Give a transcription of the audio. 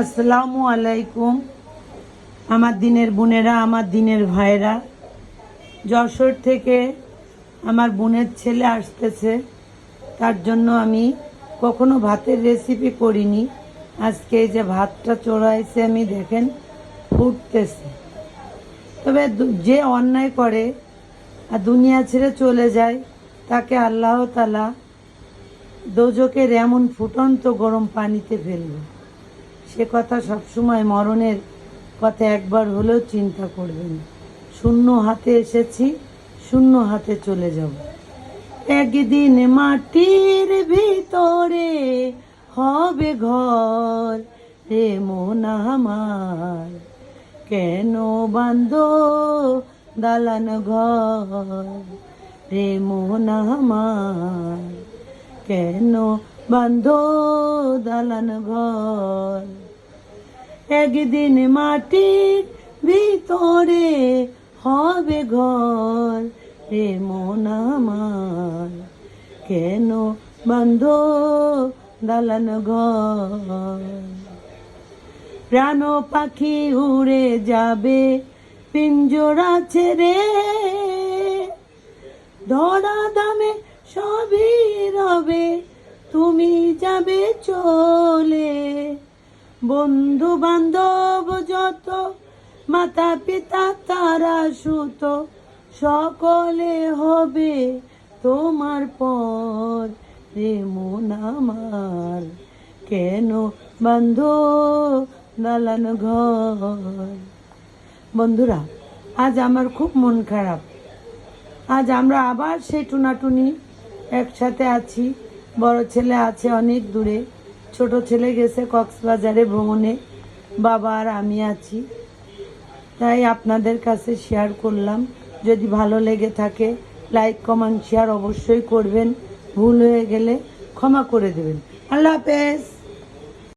আসসালামু আলাইকুম, আমার দিনের বোনেরা, আমার দিনের ভাইরা যশোর থেকে আমার বোনের ছেলে আসতেছে, তার জন্য আমি কখনো ভাতের রেসিপি করিনি। আজকে এই যে ভাতটা চড়াইছে, আমি দেখেন, ফুটতেছে। তবে যে অন্যায় করে আর দুনিয়া ছেড়ে চলে যায়, তাকে আল্লাহ তালা দোজকের এমন ফুটন্ত গরম পানিতে ফেলবে। সে কথা সবসময় মরণের কথা একবার হলেও চিন্তা করবেন। শূন্য হাতে এসেছি, শূন্য হাতে চলে যাব। একদিন মাটির ভিতরে হবে ঘর রে মন আমার। কেন বান্ধ দালান ঘর রে মন আমার? কেন বান্ধ দালান ঘর একদিন মাটির ভিতরে হবে ঘর রে মন আমার। কেন বান্ধ দালান ঘর? প্রাণ পাখি উড়ে যাবে, পিঞ্জরা ছেড়ে ধরা দামে সবই রবে, তুমি যাবে চলে বন্ধু বান্ধব যত, মাতা পিতা তারা সুত, সকলে হবে তোমার পর। রে মন আমার, কেন বন্ধ দালান ঘর? বন্ধুরা, আজ আমার খুব মন খারাপ। আজ আমরা আবার সেই টুনাটুনি একসাথে আছি, বড় ছেলে আছে অনেক দূরে। ছোট ছেলে গেছে কক্সবাজারে ভ্রমণে। বাবা আর আমি আছি। তাই আপনাদের কাছে শেয়ার করলাম। যদি ভালো লেগে থাকে লাইক কমেন্ট শেয়ার অবশ্যই করবেন। ভুল হয়ে গেলে ক্ষমা করে দেবেন। আল্লাহ হাফেজ!